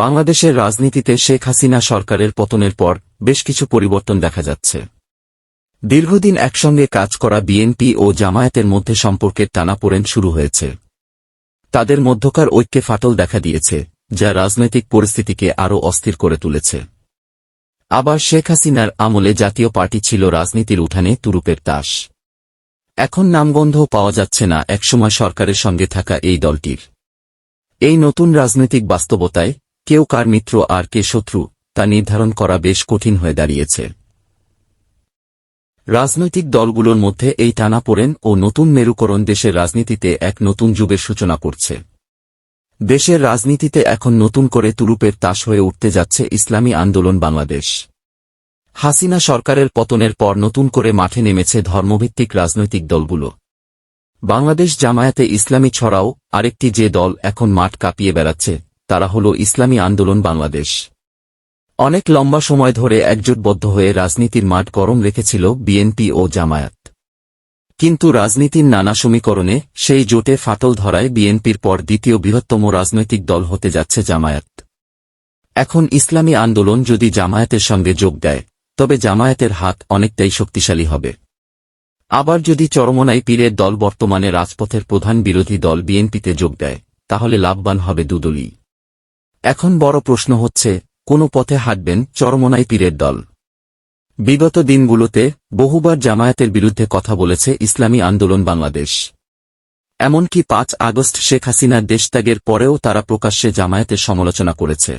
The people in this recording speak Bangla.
বাংলাদেশের রাজনীতিতে শেখ হাসিনা সরকারের পতনের পর বেশ কিছু পরিবর্তন দেখা যাচ্ছে। দীর্ঘদিন একসঙ্গে কাজ করা বিএনপি ও জামায়াতের মধ্যে সম্পর্কের টানাপোড়েন শুরু হয়েছে। তাদের মধ্যকার ঐক্যে ফাটল দেখা দিয়েছে, যা রাজনৈতিক পরিস্থিতিকে আরও অস্থির করে তুলেছে। আবার শেখ হাসিনার আমলে জাতীয় পার্টি ছিল রাজনীতির উঠানে তুরুপের তাস। এখন নামগন্ধও পাওয়া যাচ্ছে না একসময় সরকারের সঙ্গে থাকা এই দলটির। এই নতুন রাজনৈতিক বাস্তবতায় কেউ কার মিত্র আর কে শত্রু, তা নির্ধারণ করা বেশ কঠিন হয়ে দাঁড়িয়েছে। রাজনৈতিক দলগুলোর মধ্যে এই টানাপোড়েন ও নতুন মেরুকরণ দেশের রাজনীতিতে এক নতুন যুগের সূচনা করছে। দেশের রাজনীতিতে এখন নতুন করে তুরুপের তাস হয়ে উঠতে যাচ্ছে ইসলামী আন্দোলন বাংলাদেশ। হাসিনা সরকারের পতনের পর নতুন করে মাঠে নেমেছে ধর্মভিত্তিক রাজনৈতিক দলগুলো। বাংলাদেশ জামায়াতে ইসলামী ছড়াও আরেকটি যে দল এখন মাঠ কাঁপিয়ে বেড়াচ্ছে তারা হল ইসলামী আন্দোলন বাংলাদেশ। অনেক লম্বা সময় ধরে একজোটবদ্ধ হয়ে রাজনীতির মাঠ গরম রেখেছিল বিএনপি ও জামায়াত। কিন্তু রাজনীতির নানা সমীকরণে সেই জোটে ফাটল ধরায় বিএনপির পর দ্বিতীয় বৃহত্তম রাজনৈতিক দল হতে যাচ্ছে জামায়াত। এখন ইসলামী আন্দোলন যদি জামায়াতের সঙ্গে যোগ দেয়, তবে জামায়াতের হাত অনেকটাই শক্তিশালী হবে। আবার যদি চরমনাই পীরের দল বর্তমানে রাজপথের প্রধান বিরোধী দল বিএনপিতে যোগ দেয়, তাহলে লাভবান হবে দুদলই। এখন বড় প্রশ্ন হচ্ছে, কোন পথে হাঁটবেন চরমনাই পীরের দল। বিগত দিনগুলোতে বহুবার জামায়াতের বিরুদ্ধে কথা বলেছে ইসলামী আন্দোলন বাংলাদেশ। এমনকি পাঁচ আগস্ট শেখ হাসিনার দেশত্যাগের পরেও তারা প্রকাশ্যে জামায়াতের সমালোচনা করেছে।